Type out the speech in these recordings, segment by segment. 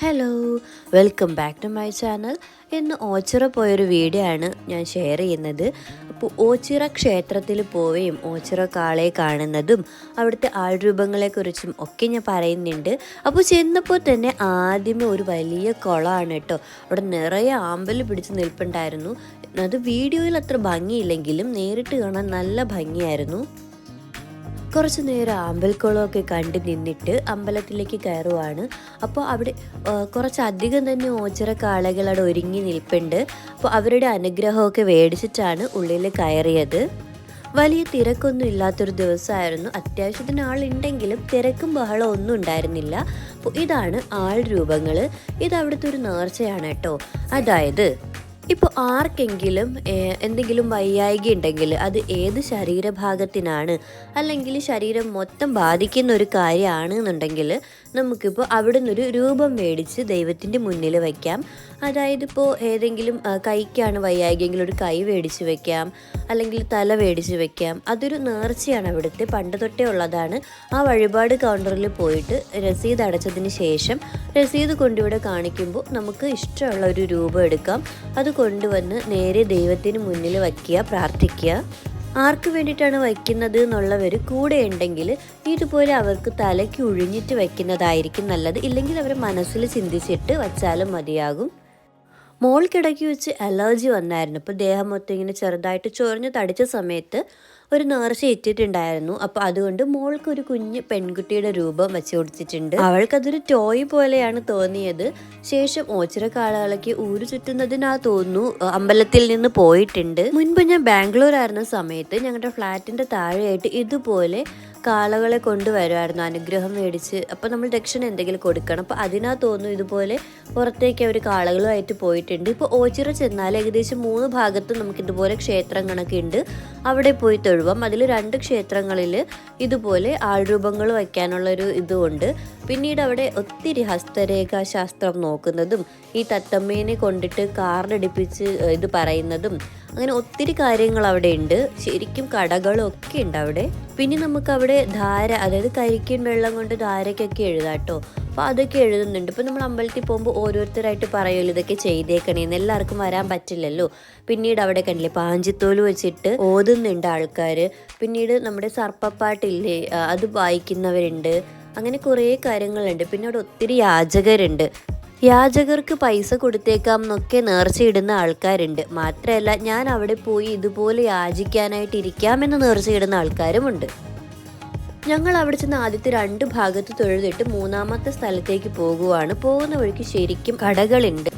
Hello welcome back to my channel ഇന്ന് ഓച്ചിറ പോയൊരു video ആണ് ഞാൻ ഷെയർ ചെയ്യുന്നത്. അപ്പോൾ ഓച്ചിറ ക്ഷേത്രത്തിൽ പോവുകയും ഓച്ചിറ കാളെ കാണുന്നതും അവിടുത്തെ ആൾരൂപങ്ങളെക്കുറിച്ചും ഒക്കെ ഞാൻ പറയുന്നുണ്ട്. അപ്പോൾ ചെന്നപ്പോൾ തന്നെ ആദ്യമേ ഒരു വലിയ കുളമാണ് കേട്ടോ. അവിടെ നിറയെ ആമ്പൽ പിടിച്ച് നിൽപ്പുണ്ടായിരുന്നു. അത് വീഡിയോയിൽ അത്ര ഭംഗിയില്ലെങ്കിലും നേരിട്ട് കാണാൻ നല്ല ഭംഗിയായിരുന്നു. കുറച്ച് നേരം അമ്പൽക്കുളമൊക്കെ കണ്ട് നിന്നിട്ട് അമ്പലത്തിലേക്ക് കയറുവാണ്. അപ്പോൾ അവിടെ കുറച്ചധികം തന്നെ ഓച്ചിറ കാളകൾ അവിടെ ഒരുങ്ങി നിൽപ്പുണ്ട്. അപ്പോൾ അവരുടെ അനുഗ്രഹമൊക്കെ മേടിച്ചിട്ടാണ് ഉള്ളിൽ കയറിയത്. വലിയ തിരക്കൊന്നും ഇല്ലാത്തൊരു ദിവസമായിരുന്നു. അത്യാവശ്യത്തിന് ആളുണ്ടെങ്കിലും തിരക്കും ബഹളം ഒന്നും ഉണ്ടായിരുന്നില്ല. അപ്പോൾ ഇതാണ് ആൾ രൂപങ്ങൾ. ഇത് അവിടുത്തെ ഒരു നേർച്ചയാണ് കേട്ടോ. അതായത് ഇപ്പോൾ ആർക്കെങ്കിലും എന്തെങ്കിലും വയ്യായിക ഉണ്ടെങ്കിൽ അത് ഏത് ശരീരഭാഗത്തിനാണ് അല്ലെങ്കിൽ ശരീരം മൊത്തം ബാധിക്കുന്ന ഒരു കാര്യമാണ് എന്നുണ്ടെങ്കിൽ നമുക്കിപ്പോൾ അവിടെ നിന്നൊരു രൂപം മേടിച്ച് ദൈവത്തിന്റെ മുന്നിൽ വയ്ക്കാം അതായത് ഇപ്പോൾ ഏതെങ്കിലും കൈക്കാണ് വയ്യായികെങ്കിൽ ഒരു കൈ മേടിച്ച് വയ്ക്കാം അല്ലെങ്കിൽ തല മേടിച്ച് വയ്ക്കാം അതൊരു നേർച്ചയാണ് അവിടുത്തെ. പണ്ട് തൊട്ടേ ഉള്ളതാണ്. ആ വഴിപാട് കൗണ്ടറിൽ പോയിട്ട് രസീത് അടച്ചതിന് ശേഷം രസീത് കൊണ്ടിവിടെ കാണിക്കുമ്പോൾ നമുക്ക് ഇഷ്ടമുള്ള ഒരു രൂപം എടുക്കാം. അത് കൊണ്ടുവന്ന് നേരെ ദൈവത്തിന് മുന്നിൽ വയ്ക്കുക പ്രാർത്ഥിക്കുക. ആർക്ക് വേണ്ടിയിട്ടാണ് വയ്ക്കുന്നത് എന്നുള്ളവർ കൂടെ ഉണ്ടെങ്കിൽ ഇതുപോലെ അവർക്ക് തലയ്ക്ക് ഉഴിഞ്ഞിട്ട് വയ്ക്കുന്നതായിരിക്കും നല്ലത്. ഇല്ലെങ്കിൽ അവർ മനസ്സിൽ ചിന്തിച്ചിട്ട് വച്ചാലും മതിയാകും. മോൾക്കിടയ്ക്ക് വെച്ച് അലർജി വന്നായിരുന്നു. അപ്പോൾ ദേഹം മൊത്തം ഇങ്ങനെ ചെറുതായിട്ട് ചൊറിഞ്ഞ് തടിച്ച സമയത്ത് ഒരു നേർച്ച ഇട്ടിട്ടുണ്ടായിരുന്നു. അപ്പോൾ അതുകൊണ്ട് മോൾക്ക് ഒരു കുഞ്ഞ് പെൺകുട്ടിയുടെ രൂപം വെച്ച് കൊടുത്തിട്ടുണ്ട്. അവൾക്കതൊരു ടോയ് പോലെയാണ് തോന്നിയത്. ശേഷം ഓച്ചിറ കാളകളൊക്കെ ഊരു ചുറ്റുന്നതിനാ തോന്നുന്നു അമ്പലത്തിൽ നിന്ന് പോയിട്ടുണ്ട്. മുൻപ് ഞാൻ ബാംഗ്ലൂർ ആയിരുന്ന സമയത്ത് ഞങ്ങളുടെ ഫ്ലാറ്റിന്റെ താഴെയായിട്ട് ഇതുപോലെ കാളകളെ കൊണ്ടുവരുമായിരുന്നു. അനുഗ്രഹം മേടിച്ച് അപ്പോൾ നമ്മൾ ദക്ഷിണ എന്തെങ്കിലും കൊടുക്കണം. അപ്പോൾ അതിനാ തോന്നുന്നു ഇതുപോലെ പുറത്തേക്ക് അവർ കാളകളുമായിട്ട് പോയിട്ടുണ്ട്. ഇപ്പോൾ ഓച്ചിറ ചെന്നാൽ ഏകദേശം മൂന്ന് ഭാഗത്ത് നമുക്ക് ഇതുപോലെ ക്ഷേത്രം ഉണ്ട് അവിടെ പോയി തൊഴുവാം. അതിൽ രണ്ട് ക്ഷേത്രങ്ങളിൽ ഇതുപോലെ ആൾരൂപങ്ങൾ വയ്ക്കാനുള്ളൊരു ഇതുമുണ്ട് പിന്നീട് അവിടെ ഒത്തിരി ഹസ്തരേഖാ ശാസ്ത്രം നോക്കുന്നതും ഈ തത്തമ്മേനെ കൊണ്ടിട്ട് കാർഡടിപ്പിച്ച് ഇത് പറയുന്നതും അങ്ങനെ ഒത്തിരി കാര്യങ്ങൾ അവിടെ ഉണ്ട്. ശരിക്കും കടകളും ഒക്കെ ഉണ്ട് അവിടെ. പിന്നെ നമുക്ക് അവിടെ ധാര അതായത് കരിക്കൻ വെള്ളം കൊണ്ട് ധാരയ്ക്കൊക്കെ എഴുതാം കേട്ടോ അപ്പോൾ അതൊക്കെ എഴുതുന്നുണ്ട്. ഇപ്പോൾ നമ്മൾ അമ്പലത്തിൽ പോകുമ്പോൾ ഓരോരുത്തരായിട്ട് പറയുമല്ലോ ഇതൊക്കെ ചെയ്തേക്കണേന്ന് എല്ലാവർക്കും വരാൻ പറ്റില്ലല്ലോ. പിന്നീട് അവിടെ കണ്ടില്ലേ പാഞ്ചിത്തോൽ വെച്ചിട്ട് ഓതുന്നുണ്ട് ആൾക്കാർ പിന്നീട് നമ്മുടെ സർപ്പപ്പാട്ടില്ലേ അത് വായിക്കുന്നവരുണ്ട്. അങ്ങനെ കുറേ കാര്യങ്ങളുണ്ട്. പിന്നെ അവിടെ ഒത്തിരി യാചകരുണ്ട്. യാചകർക്ക് പൈസ കൊടുത്തേക്കാം എന്നൊക്കെ നേർച്ചയിടുന്ന ആൾക്കാരുണ്ട്. മാത്രമല്ല ഞാൻ അവിടെ പോയി ഇതുപോലെ യാചിക്കാനായിട്ട് ഇരിക്കാമെന്ന് നേർച്ചയിടുന്ന ആൾക്കാരുമുണ്ട്. ഞങ്ങൾ അവിടെ ചെന്ന് ആദ്യത്തെ രണ്ട് ഭാഗത്ത് തൊഴുതിട്ട് മൂന്നാമത്തെ സ്ഥലത്തേക്ക് പോകുവാണ്. പോകുന്ന വഴിക്ക് ശരിക്കും കടകളുണ്ട്.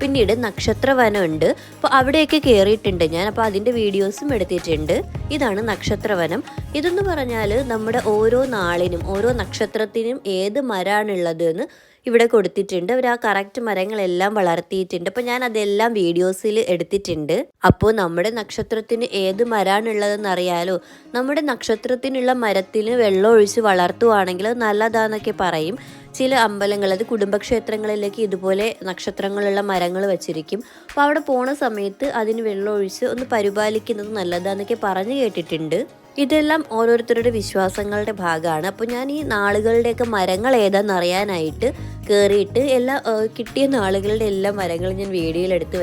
പിന്നീട് നക്ഷത്രവനമുണ്ട്. അപ്പോൾ അവിടെയൊക്കെ കയറിയിട്ടുണ്ട് ഞാൻ അപ്പോൾ അതിന്റെ വീഡിയോസും എടുത്തിട്ടുണ്ട്. ഇതാണ് നക്ഷത്രവനം. ഇതെന്ന് പറഞ്ഞാൽ നമ്മുടെ ഓരോ നാളിനും ഓരോ നക്ഷത്രത്തിനും ഏത് മരമാണുള്ളത് എന്ന് ഇവിടെ കൊടുത്തിട്ടുണ്ട്. അവർ ആ കറക്റ്റ് മരങ്ങളെല്ലാം വളർത്തിയിട്ടുണ്ട്. അപ്പോൾ ഞാൻ അതെല്ലാം വീഡിയോസിൽ എടുത്തിട്ടുണ്ട്. അപ്പോൾ നമ്മുടെ നക്ഷത്രത്തിന് ഏത് മരമാണുള്ളതെന്ന് അറിയാലോ നമ്മുടെ നക്ഷത്രത്തിനുള്ള മരത്തിന് വെള്ളം ഒഴിച്ച് വളർത്തുവാണെങ്കിൽ നല്ലതാന്നൊക്കെ പറയും. ചില അമ്പലങ്ങൾ അത് കുടുംബക്ഷേത്രങ്ങളിലേക്ക് ഇതുപോലെ നക്ഷത്രങ്ങളുള്ള മരങ്ങൾ വെച്ചിരിക്കും. അപ്പോൾ അവിടെ പോണ സമയത്ത് അതിന് വെള്ളം ഒഴിച്ച് ഒന്ന് പരിപാലിക്കുന്നത് നല്ലതാന്നൊക്കെ പറഞ്ഞു കേട്ടിട്ടുണ്ട്. ഇതെല്ലാം ഓരോരുത്തരുടെ വിശ്വാസങ്ങളുടെ ഭാഗമാണ്. അപ്പോൾ ഞാൻ ഈ നാളുകളുടെയൊക്കെ മരങ്ങൾ ഏതാണെന്ന് അറിയാനായിട്ട് കയറിയിട്ട് എല്ലാ കിട്ടിയ നാളുകളുടെ എല്ലാ മരങ്ങളും ഞാൻ വീഡിയോയിൽ എടുത്ത്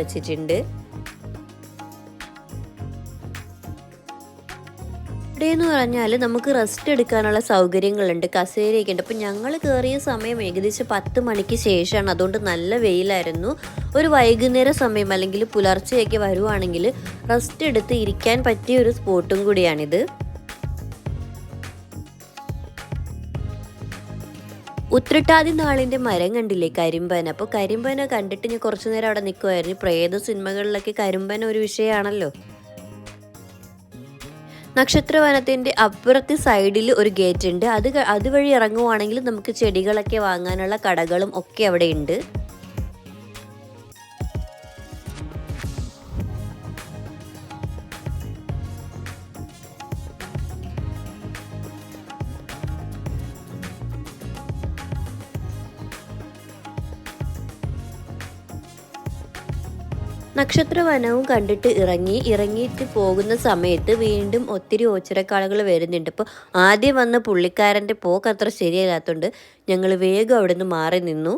വെച്ചിട്ടുണ്ട് ഇവിടെ എന്ന് പറഞ്ഞാൽ നമുക്ക് റെസ്റ്റ് എടുക്കാനുള്ള സൗകര്യങ്ങളുണ്ട്. കസേരയൊക്കെ ഉണ്ട്. അപ്പം ഞങ്ങൾ കയറിയ സമയം ഏകദേശം പത്ത് മണിക്ക് ശേഷമാണ്. അതുകൊണ്ട് നല്ല വെയിലായിരുന്നു. ഒരു വൈകുന്നേര സമയം അല്ലെങ്കിൽ പുലർച്ചെയൊക്കെ വരുവാണെങ്കിൽ റെസ്റ്റ് എടുത്ത് ഇരിക്കാൻ പറ്റിയ ഒരു സ്പോട്ടും കൂടിയാണിത്. ഉത്രട്ടാതി നാളിന്റെ മരം കണ്ടില്ലേ? കരിമ്പന. അപ്പോൾ കരിമ്പന കണ്ടിട്ട് ഞാൻ കുറച്ചു നേരം അവിടെ നിൽക്കുമായിരുന്നു പ്രേത സിനിമകളിലൊക്കെ കരിമ്പന ഒരു വിഷയമാണല്ലോ? നക്ഷത്രവനത്തിന്റെ അപ്പുറത്തെ സൈഡിൽ ഒരു ഗേറ്റ് ഉണ്ട് അത് അതുവഴി ഇറങ്ങുവാണെങ്കിൽ നമുക്ക് ചെടികളൊക്കെ വാങ്ങാനുള്ള കടകളും ഒക്കെ അവിടെ ഉണ്ട് നക്ഷത്രവനവും കണ്ടിട്ട് ഇറങ്ങി ഇറങ്ങിയിട്ട് പോകുന്ന സമയത്ത് വീണ്ടും ഒത്തിരി ഓച്ചിറക്കാളുകൾ വരുന്നുണ്ട്. അപ്പോൾ ആദ്യം വന്ന പുള്ളിക്കാരന്റെ പോക്ക് അത്ര ശരിയല്ലാത്തതുകൊണ്ട് ഞങ്ങൾ വേഗം അവിടെ നിന്ന് മാറി നിന്നു.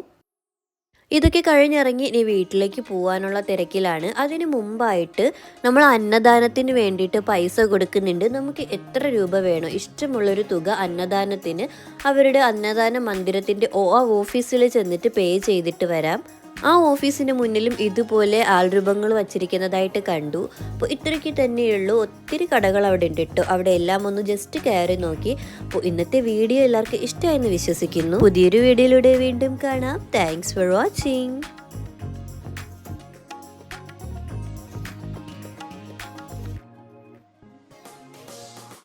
ഇതൊക്കെ കഴിഞ്ഞിറങ്ങി ഇനി വീട്ടിലേക്ക് പോകാനുള്ള തിരക്കിലാണ്. അതിന് മുമ്പായിട്ട് നമ്മൾ അന്നദാനത്തിന് വേണ്ടിയിട്ട് പൈസ കൊടുക്കുന്നുണ്ട്. നമുക്ക് എത്ര രൂപ വേണോ ഇഷ്ടമുള്ളൊരു തുക അന്നദാനത്തിന് അവരുടെ അന്നദാന മന്ദിരത്തിന്റെ ഓ ഓഫീസിൽ ചെന്നിട്ട് പേ ചെയ്തിട്ട് വരാം. ആ ഓഫീസിന് മുന്നിലും ഇതുപോലെ ആൾരൂപങ്ങൾ വച്ചിരിക്കുന്നതായിട്ട് കണ്ടു. അപ്പോൾ ഇത്രയ്ക്ക് തന്നെയുള്ളൂ. ഒത്തിരി കടകൾ അവിടെ ഉണ്ട് കേട്ടോ. അവിടെ എല്ലാം ഒന്ന് ജസ്റ്റ് കയറി നോക്കി. അപ്പോൾ ഇന്നത്തെ വീഡിയോ എല്ലാവർക്കും ഇഷ്ടമായെന്ന് വിശ്വസിക്കുന്നു. പുതിയൊരു വീഡിയോയിലൂടെ വീണ്ടും കാണാം. Thanks for watching